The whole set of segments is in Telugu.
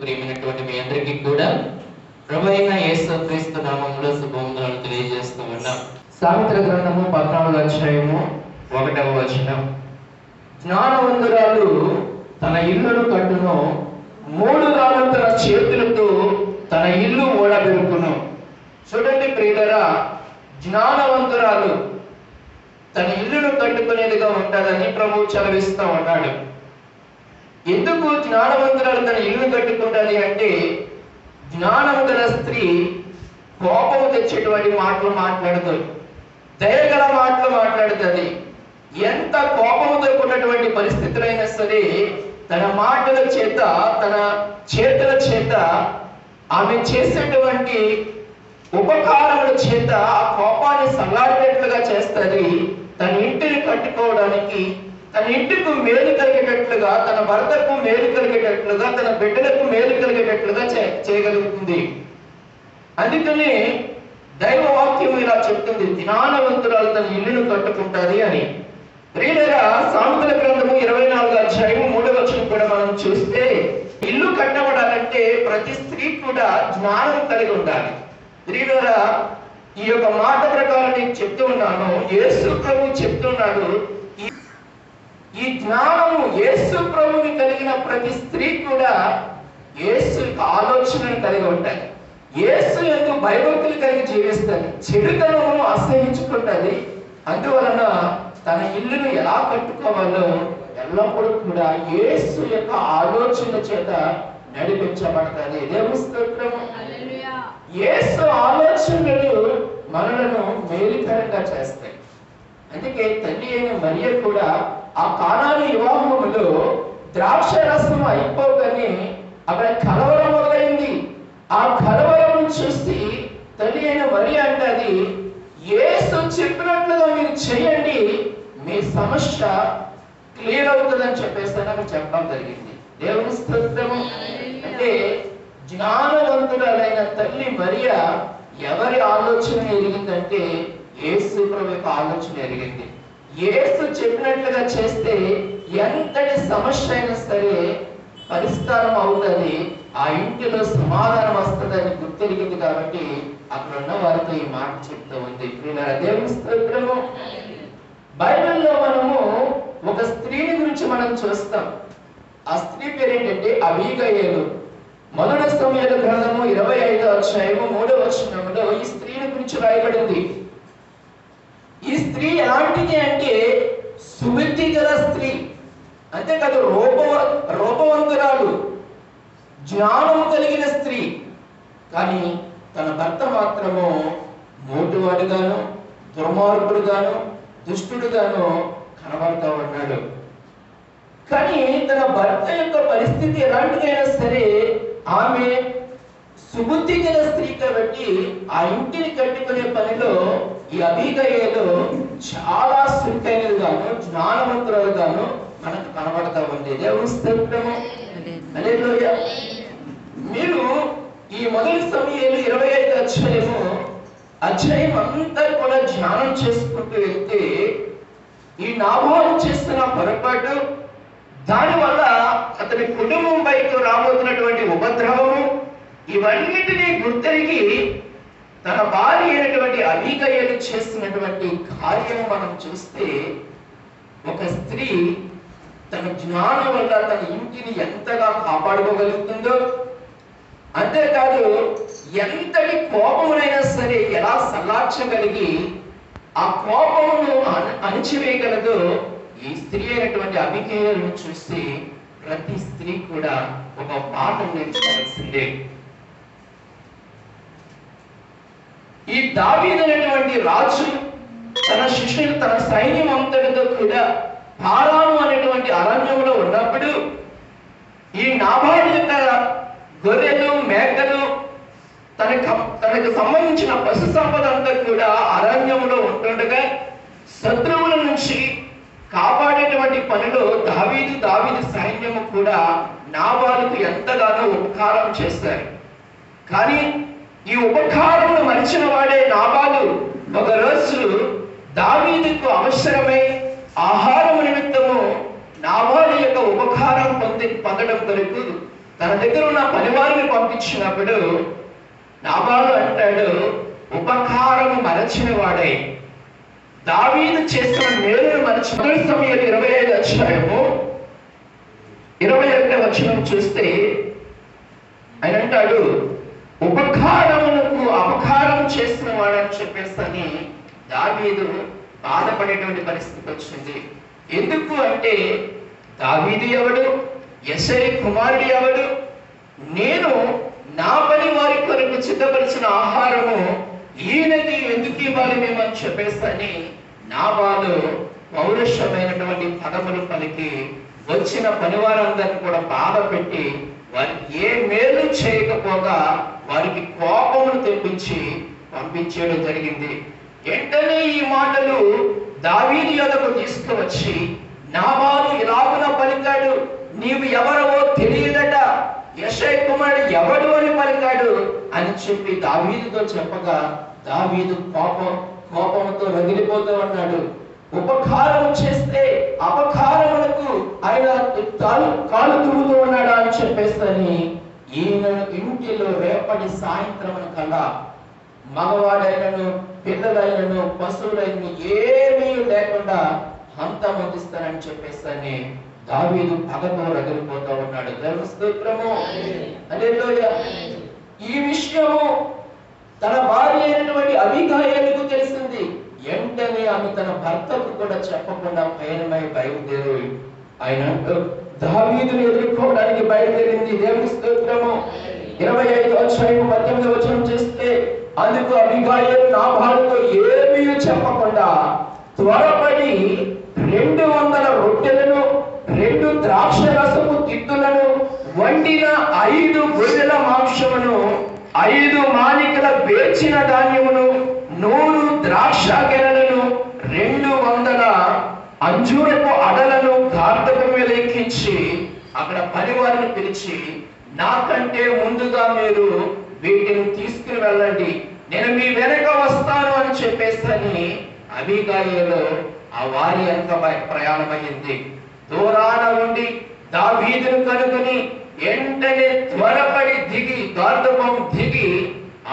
ప్రియమైనటువంటి మీ అందరికీ కూడా ప్రభు అయిన యేసు క్రీస్తు నామంలో శుభవందనాలు తెలియజేస్తూ ఉన్నాం. సామిత్ర గ్రంథము పద్నాలుగు అధ్యాయము ఒకటవ వచనం. జ్ఞానవంతురాలు తన ఇల్లును కట్టును మూడు రాళ్ళు తన చేతులతో తన ఇల్లు ఓడబెరుకును. చూడండి ప్రియులరా జ్ఞానవంతురాలు తన ఇల్లును కట్టుకునేదిగా ఉంటుందని ప్రభు చదివిస్తూ ఉన్నాడు. ఎందుకు జ్ఞానవంతురాలు తన ఇల్లు కట్టుకుంటుంది అంటే జ్ఞానము గల స్త్రీ కోపము తెచ్చేటువంటి మాటలు మాట్లాడుతుంది. దయగల మాటలు మాట్లాడుతుంది. ఎంత కోపముతో ఉన్నటువంటి పరిస్థితులైనా సరే తన మాటల చేత తన చేతుల చేత ఆమె చేసేటువంటి ఉపకారముల చేత ఆ కోపాన్ని సల్లారినట్లుగా చేస్తుంది. తన ఇంటిని కట్టుకోవడానికి తన ఇంటికి మేలు కలిగేటట్లుగా తన భర్తకు మేలు కలిగేటట్లుగా తన బిడ్డలకు మేలు కలిగేటట్లుగా చే- చేయగలుగుతుంది. అందుకనే దైవ వాక్యం ఇలా చెప్తుంది జ్ఞానవంతురాలు తన ఇల్లును కట్టుకుంటాది అని. ప్రియులరా సామెతల గ్రంథము ఇరవై నాలుగు అధ్యాయము మూడవ వచ్చిన కూడా మనం చూస్తే ఇల్లు కట్టబడాలంటే ప్రతి స్త్రీ కూడా జ్ఞానం కలిగి ఉండాలి. ప్రియులరా ఈ యొక్క మాట ప్రకారం నేను చెప్తూ ఉన్నాను యేసు ప్రభు చెప్తున్నాడు ఈ- జ్ఞానము యేసు ప్రభుని కలిగిన ప్రతి స్త్రీ కూడా యేసు యొక్క ఆలోచనను కలిగి ఉంటాయి. యేసు యొక్క భయభక్తులు కలిగి జీవిస్తుంది చెడుతనము అసహించుకుంటుంది అందువలన తన ఇల్లును ఎలా కట్టుకోవాలో ఎల్లప్పుడూ కూడా యేసు యొక్క ఆలోచన చేత నడిపించబడతాది. దేవుని స్తోత్రము. యేసు ఆలోచనలు మనలను మేలుకరంగా చేస్తాయి. అందుకే తల్లి అయిన మరియ కూడా ఆ కానాని వివాహములో ద్రాక్ష రసం అయిపోగానే అక్కడ కలవరం మొదలైంది. ఆ కలవరం చూసి తల్లి అయిన మరి అంటది యేసు చెప్పినట్లుగా మీరు చేయండి మీ సమస్య క్లియర్ అవుతుందని చెప్పేసి నాకు చెప్పడం జరిగింది. దేవుని స్తోత్రము. అంటే జ్ఞానవంతురాలైన తల్లి మరియ ఎవరి ఆలోచన ఎరిగిందంటే యేసు ప్రభు యొక్క ఆలోచన ఎరిగింది. ఏసు చెప్పినట్లుగా చేస్తే ఎంతటి సమస్య అయినా సరే పరిష్కారం అవుతుంది ఆ ఇంటిలో సమాధానం వస్తుందని గుర్తెరిగింది కాబట్టి అక్కడ ఉన్న వారితో ఈ మాట చెప్తూ ఉంది. ప్రియులారా, బైబిల్లో మనము ఒక స్త్రీని గురించి మనం చూస్తాం. ఆ స్త్రీ పేరు ఏంటంటే అబీగయేలు. మొదటి సమయాల గ్రంథము ఇరవై ఐదో అధ్యాయము మూడో వచనంలో ఈ స్త్రీని గురించి రాయబడింది. ఈ స్త్రీ ఎలాంటిది అంటే సువృద్ధి గల స్త్రీ. అంతేకాదు రూపవ రూపవంతురాలు. జ్ఞానము కలిగిన స్త్రీ. కానీ తన భర్త మాత్రము మోటువాడుగాను దుర్మార్గుడుగాను దుష్టుడుగాను కనబడతా ఉన్నాడు. కానీ తన భర్త యొక్క పరిస్థితి ఎలాంటిదైనా సరే ఆమె సుబుద్ధి గల స్త్రీ కాబట్టి ఆ ఇంటిని కట్టుకునే పనిలో ఈ అభిగయలో చాలా చురుకైనదిగాను జ్ఞానవంతురాలుగాను మనకు కనబడతా ఉంది. దేవుని స్తోత్రము మీరు ఈ మొదటి సమయంలో ఇరవై ఐదు అధ్యాయము అధ్యాయం అంతా కూడా ధ్యానం చేసుకుంటూ వెళ్తే ఈ నాభోలు చేస్తున్న పొరపాటు దానివల్ల అతని కుటుంబం పైకి రాబోతున్నటువంటి ఉపద్రవము ఇవన్నిటినీ గుర్తెరిగి తన భార్య అయినటువంటి అభిగయలు చేస్తున్నటువంటి కార్యము మనం చూస్తే ఒక స్త్రీ తన జ్ఞానం వల్ల తన ఇంటిని ఎంతగా కాపాడుకోగలుగుతుందో అంతేకాదు ఎంతటి కోపమునైనా సరే ఎలా సల్లార్చగలిగి ఆ కోపమును అణ- అణిచివేయగలదో ఈ స్త్రీ అయినటువంటి అభికేయులను చూసి ప్రతి స్త్రీ కూడా ఒక పాఠం నేర్చుకోవాల్సిందే. ఈ దావీదైనటువంటి రాజు తన శిష్యులు తన సైన్యం అంతటితో కూడా పారాను అనేటువంటి అరణ్యంలో ఉన్నప్పుడు ఈ నాబాడు యొక్క గొర్రెలు మేకలు తనకు తనకు సంబంధించిన పశు సంపద అంతా కూడా అరణ్యంలో ఉంటుండగా శత్రువుల నుంచి కాపాడేటువంటి పనిలో దావీదు దావీదు సైన్యము కూడా నాబాలకు ఎంతగానో ఉపకారం చేస్తారు కానీ ఈ ఉపకారమును మరిచిన వాడే నాబాలు. ఒక రోజు దావీదుకు అవసరమై ఆహారము నిమిత్తము నాబాలు యొక్క ఉపకారం పొంది పొందడం కొరకు తన దగ్గర ఉన్న పనివారిని పంపించినప్పుడు నాబాలు అంటాడు ఉపకారము మరచిన వాడై. దావీదు చేసిన మేలును మరచి మొదటి సమయంలో ఇరవై ఐదు అధ్యాయము ఇరవై ఒకటి వచనం చూస్తే ఆయన అంటాడు ఉపకారములకు అపకారం చేసిన వాడని చెప్పేసి అని దావీదు బాధపడేటువంటి పరిస్థితి వచ్చింది. ఎందుకు అంటే దావీదు ఎవడు? యశై కుమారుడు ఎవడు? నేను నా పని వారి కొరకు సిద్ధపరిచిన ఆహారము ఈయనది ఎందుకు ఇవ్వాలి మేము అని చెప్పేసి నా బాలు పౌరుషమైనటువంటి పదములు పలికి వచ్చిన పనివారందరిని కూడా బాధ పెట్టి వారికి ఏ మేలు చేయకపోగా వారికి కోపమును తెప్పించి పంపించేయడం జరిగింది. వెంటనే ఈ మాటలు దావీని యొక్కకు తీసుకువచ్చి నాబాలు ఇలాగున పలికాడు నీవు ఎవరవో తెలియదట. యశయ్ కుమారుడు ఎవడు అని పలికాడు? అని చెప్పి దావీదుతో చెప్పగా దావీదు కోపం కోపంతో రగిలిపోతూ ఉన్నాడు. ఉపకారం చేస్తే అపకారములకు ఆయన కాలు కాలు తుడుతూ ఉన్నాడా? అని చెప్పేసని ఈయన ఇంటిలో రేపటి సాయంత్రం కల్లా మగవాడైనను పిల్లలైనను పశువులైన ఏమీ లేకుండా హంతమందిస్తానని చెప్పేసని దావీదు పగతో రగిలిపోతా ఉన్నాడు. దేవుని స్తోత్రము ఈ విషయము తన భార్య అయినటువంటి అభిగాయలకు తెలిసింది? వెంటనే ఆమె తన భర్తకు కూడా చెప్పకుండా పయనమై బయలుదేరి ఆయన దావీదును ఎదుర్కోవడానికి బయలుదేరింది దేవుని స్తోత్రము. ఇరవై ఐదు అధ్యాయం పద్దెనిమిది వచనం చేస్తే అందుకు అభిగాయలు నా ఏమీ చెప్పకుండా త్వరపడి రెండు వందల రొట్టెలను రెండు ద్రాక్ష రసపు తిత్తులను వండిన ఐదు గొర్రెల మాంసమును ఐదు మాలికల వేర్చిన ధాన్యమును నూరు ద్రాక్ష గెలలను రెండు వందల అంజూరపు అడలను కార్తక పిలిచి ఎక్కించి అక్కడ పనివారిని పిలిచి నాకంటే ముందుగా మీరు వీటిని తీసుకుని వెళ్ళండి. నేను మీ వెనక వస్తాను అని చెప్పేసని అబిగాయలో ఆ వారి అంత ప్రయాణమైంది. దూరాన ఉండి దావీదును కనుకొని వెంటనే త్వరపడి దిగి గార్ధపం దిగి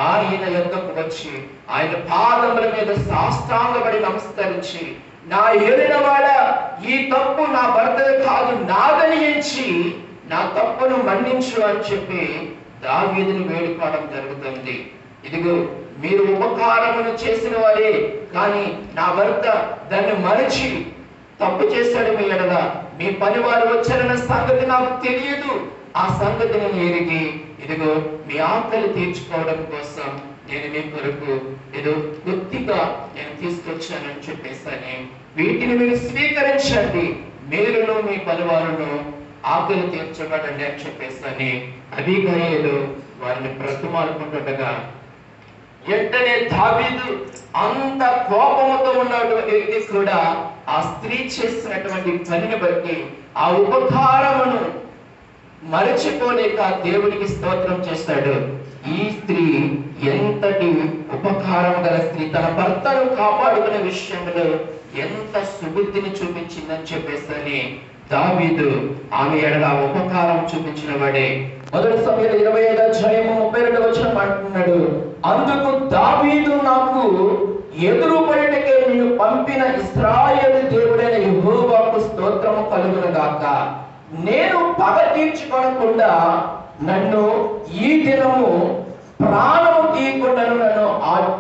ఆయన యొక్కకు వచ్చి ఆయన పాదముల మీద సాష్టాంగపడి నమస్కరించి నా ఏలినవాడ ఈ తప్పు నా భర్త కాదు నాదని ఎంచి నా తప్పును మన్నించు అని చెప్పి దావీదుని వేడుకోవడం జరుగుతుంది. ఇదిగో మీరు ఉపకారమును చేసిన వారే కానీ నా భర్త దాన్ని మరచి తప్పు చేశాడు మీ ఎడల. మీ పని వారు వచ్చారన్న సంగతి నాకు తెలియదు. ఆ సంగతి నేను ఎరిగి ఇదిగో మీ ఆకలి తీర్చుకోవడం కోసం నేను మీ కొరకు ఏదో కొద్దిగా నేను తీసుకొచ్చానని చెప్పేసాను వీటిని మీరు స్వీకరించండి. మీరును మీ పలువారును ఆకలి తీర్చబడండి అని చెప్పేసాని అభిగాయలు వారిని బ్రతుమాలుకుంటుండగా వెంటనే దావీదు అంత కోపంతో ఉన్నటువంటి వ్యక్తి కూడా ఆ స్త్రీ చేసినటువంటి పనిని బట్టి ఆ ఉపకారమును మరచిపోలేక దేవునికి స్తోత్రం చేస్తాడు. ఈ స్త్రీ ఎంతటి ఉపకారం గల స్త్రీ తన భర్తను కాపాడుకునే విషయంలో ఎంత సుబుద్ధిని చూపించిందని చెప్పేసి దావీదు ఆమె ఎడల ఉపకారం చూపించిన వాడే. మొదటి సమయంలో ఇరవై ఐదు అధ్యాయము ముప్పై రెండు వచ్చిన అంటున్నాడు అందుకు దావీదు నాకు ఎదురు పడటకే నేను పంపిన ఇస్రాయేలు దేవుడైన యహోవాకు స్తోత్రము కలుగును గాక. నేను పగ తీర్చుకొనకుండా నన్ను ఈ దినము ప్రాణము తీయకుండాను నన్ను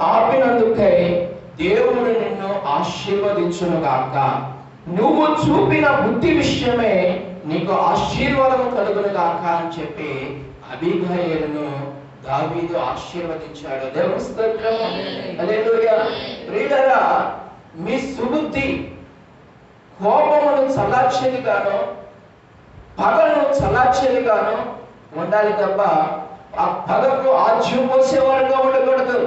ఆపినందుకై దేవుడు నిన్ను ఆశీర్వదించును గాక నువ్వు చూపిన బుద్ధి విషయమే నీకు ఆశీర్వాదం కలుగును గాక అని చెప్పి అభిగాయలను దావీదు ఆశీర్వదించాడు. దేవుని స్తోత్రం. మీ సుబుద్ధి కోపమును చల్లార్చేది గాను పగలను చల్లార్చేది గాను ఉండాలి తప్ప ఆ పదకు ఆజ్యం పోసే వారుగా ఉండకూడదు.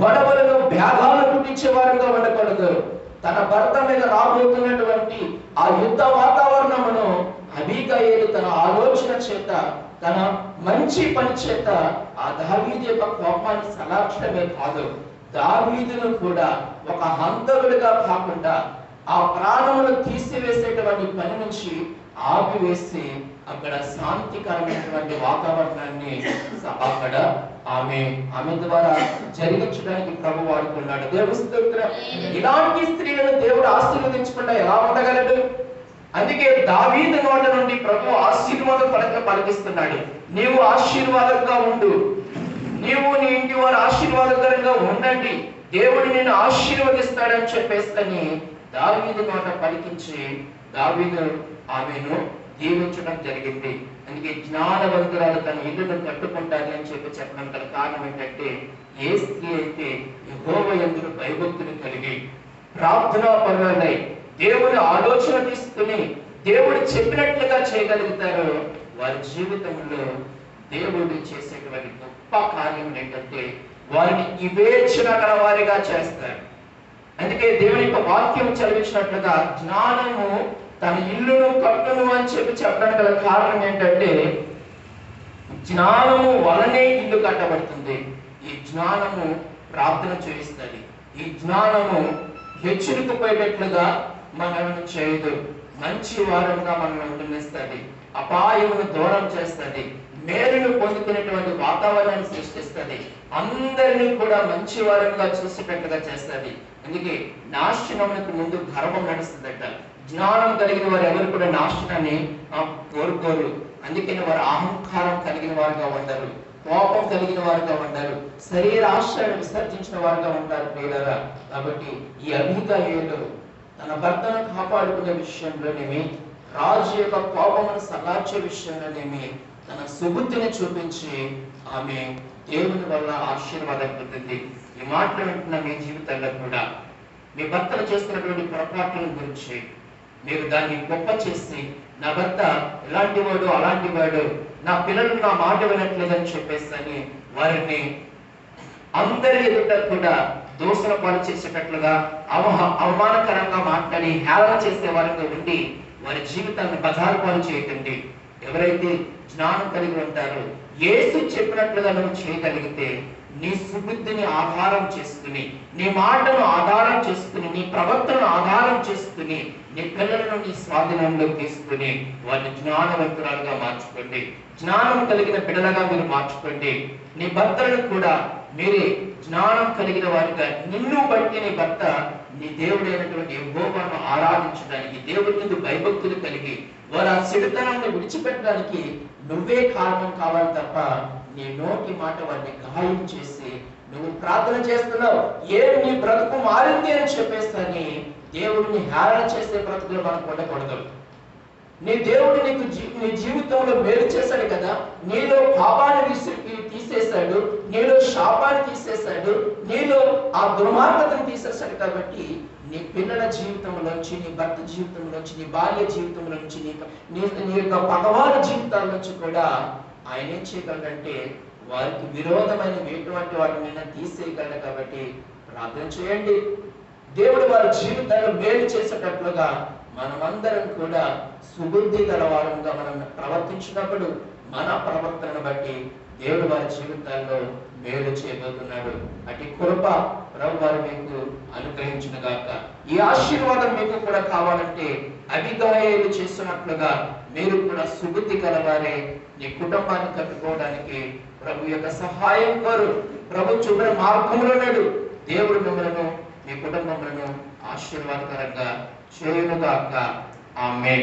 గొడవలను భేదాలు పుట్టించే వారుగా ఉండకూడదు. తన భర్త మీద రాబోతున్నటువంటి ఆ యుద్ధ వాతావరణమును అబీగయేలు తన ఆలోచన చేత తన మంచి పని చేత ఆ దావీది యొక్క కోపాన్ని సలార్చడమే కాదు. దావీదును కూడా ఒక హంతకుడిగా కాకుండా ఆ ప్రాణమును తీసివేసేటువంటి పని నుంచి ఆపివేసి అక్కడ శాంతికరమైనటువంటి వాతావరణాన్ని అక్కడ ఆమె ఆమె ద్వారా జరిగించడానికి ప్రభు వాడుకున్నాడు దేవుడు స్తోత్రం. ఇలాంటి స్త్రీలను దేవుడు ఆశీర్వదించకుండా ఎలా ఉండగలడు? అందుకే దావీదు నోట నుండి ప్రభు ఆశీర్వాదం పలక పలికిస్తున్నాడు. నీవు ఆశీర్వాదంగా ఉండు. నీవు నీ ఇంటి వారు ఆశీర్వాదకరంగా ఉండండి. దేవుడు నేను ఆశీర్వదిస్తాడని చెప్పేస్తని దావీదు నోట పలికించి దావీదు ఆమెను దీవించడం జరిగింది. అందుకే జ్ఞానవంతురాలు తన ఇల్లును కట్టుకుంటాది అని చెప్పి చెప్పడం గల కారణం ఏంటంటే ఏ స్త్రీ అయితే యహోవ ఎందుకు భయభక్తులు కలిగి ప్రార్థనా పరులై దేవుని ఆలోచన తీసుకుని దేవుడు చెప్పినట్లుగా చేయగలుగుతారో వారి జీవితంలో దేవుడు చేసేటువంటి గొప్ప కార్యం ఏంటంటే వారిని వివేచన గల వారిగా చేస్తారు. అందుకే దేవుని యొక్క వాక్యం చదివించినట్లుగా జ్ఞానము తన ఇల్లును కట్టును అని చెప్పి చెప్పడానికి గల కారణం ఏంటంటే జ్ఞానము వలనే ఇల్లు కట్టబడుతుంది. ఈ జ్ఞానము ప్రార్థన చేయిస్తుంది. ఈ జ్ఞానము హెచ్చరికపోయేటట్లుగా మనల్ని చేయదు. మంచి వారంగా మనల్ని ఉండిస్తుంది అపాయమును దూరం చేస్తుంది. మేలును పొందుకునేటువంటి వాతావరణాన్ని సృష్టిస్తుంది. అందరినీ కూడా మంచి వారంగా పెద్దగా చేస్తుంది అందుకే నాశనమునకు ముందు గర్వం నడుస్తుందట. జ్ఞానం కలిగిన వారు ఎవరు కూడా నాశనాన్ని కోరుకోరు. అందుకని వారు అహంకారం కలిగిన వారుగా ఉండరు. కోపం కలిగిన వారుగా ఉండరు. శరీర ఆశ్రయాన్ని విసర్జించిన వారుగా ఉంటారు ప్రియులరా. కాబట్టి ఈ అభిగాయులు తన భర్తను కాపాడుకునే విషయంలోనేమి రాజు యొక్క కోపమును సలార్చే విషయంలోనేమి తన సుబుద్ధిని చూపించి ఆమె దేవుని వల్ల ఆశీర్వాదం పొందింది. ఈ మాటలు వింటున్న మీ జీవితంలో కూడా మీ భర్తలు చేస్తున్నటువంటి పొరపాట్ల గురించి మీరు దాన్ని గొప్ప చేసి నా భర్త ఇలాంటి వాడు అలాంటి వాడు నా పిల్లలు నా మాట వినట్లేదని చెప్పేసి వారిని అందరి ఎదుట కూడా దోషుల పాలు చేసేటట్లుగా అవహ అవమానకరంగా మాట్లాడి హేళన చేసే వారితో ఉండి వారి జీవితాన్ని బజారు పాలు చేయకండి. ఎవరైతే జ్ఞానం కలిగి ఉంటారో యేసు చెప్పినట్లుగా నువ్వు చేయగలిగితే నీ సుబుద్ధిని ఆధారం చేసుకుని నీ మాటను ఆధారం చేసుకుని నీ ప్రవర్తనను ఆధారం చేసుకుని నీ పిల్లలను నీ స్వాధీనంలో తీసుకుని వారిని జ్ఞానవంతురాలుగా మార్చుకోండి. జ్ఞానం కలిగిన బిడ్డలుగా మీరు మార్చుకోండి. నీ భర్తలను కూడా మీరే జ్ఞానం కలిగిన వారిగా నిన్ను బట్టి నీ భర్త నీ దేవుడైనటువంటి యహోవాను ఆరాధించడానికి దేవుడి మీద భయభక్తులు కలిగి వారు ఆ సిడితనాన్ని విడిచిపెట్టడానికి నువ్వే కారణం కావాలి తప్ప నీ నోటి మాట వారిని గాయం చేసి నువ్వు ప్రార్థన చేస్తున్నావు. ఏడు నీ బ్రతుకు మారింది అని చెప్పేస్తాని దేవుడిని హేళన చేసే బ్రతుకులు మనకు ఉండకూడదు. నీ దేవుడు నీకు నీ జీవితంలో మేలు చేశాడు కదా నీలో పాపాన్ని తీసి తీసేశాడు నీలో శాపాన్ని తీసేశాడు నీలో ఆ దుర్మార్గతను తీసేశాడు కాబట్టి నీ పిల్లల జీవితంలోంచి నీ భర్త జీవితంలోంచి నీ భార్య జీవితంలోంచి నీ నీ నీ యొక్క పగవారి జీవితాల నుంచి కూడా ఆయన ఏం చేయగలడంటే వారికి విరోధమైన ఎటువంటి వాటిని తీసేయగలడు కాబట్టి ప్రార్థన చేయండి. దేవుడు వారి జీవితాల్లో మేలు చేసేటట్లుగా మనమందరం కూడా సుబుద్ధి గల వారంగా మనం ప్రవర్తించినప్పుడు మన ప్రవర్తనను బట్టి దేవుడు వారి జీవితాల్లో మేలు చేయబోతున్నాడు. అటు కృప ప్రభు వారు మీకు అనుగ్రహించిన గాక. ఈ ఆశీర్వాదం మీకు కూడా కావాలంటే అభిగాయాలు చేస్తున్నట్లుగా మీరు కూడా సుబుద్ధి గలవారే నీ కుటుంబాన్ని కట్టుకోవడానికి ప్రభు యొక్క సహాయం కోరు ప్రభు చూపిన మార్గంలో ఉన్నాడు దేవుడు మిమ్మలను మీ కుటుంబములను ఆశీర్వాదకరంగా చేయునుగాక ఆమె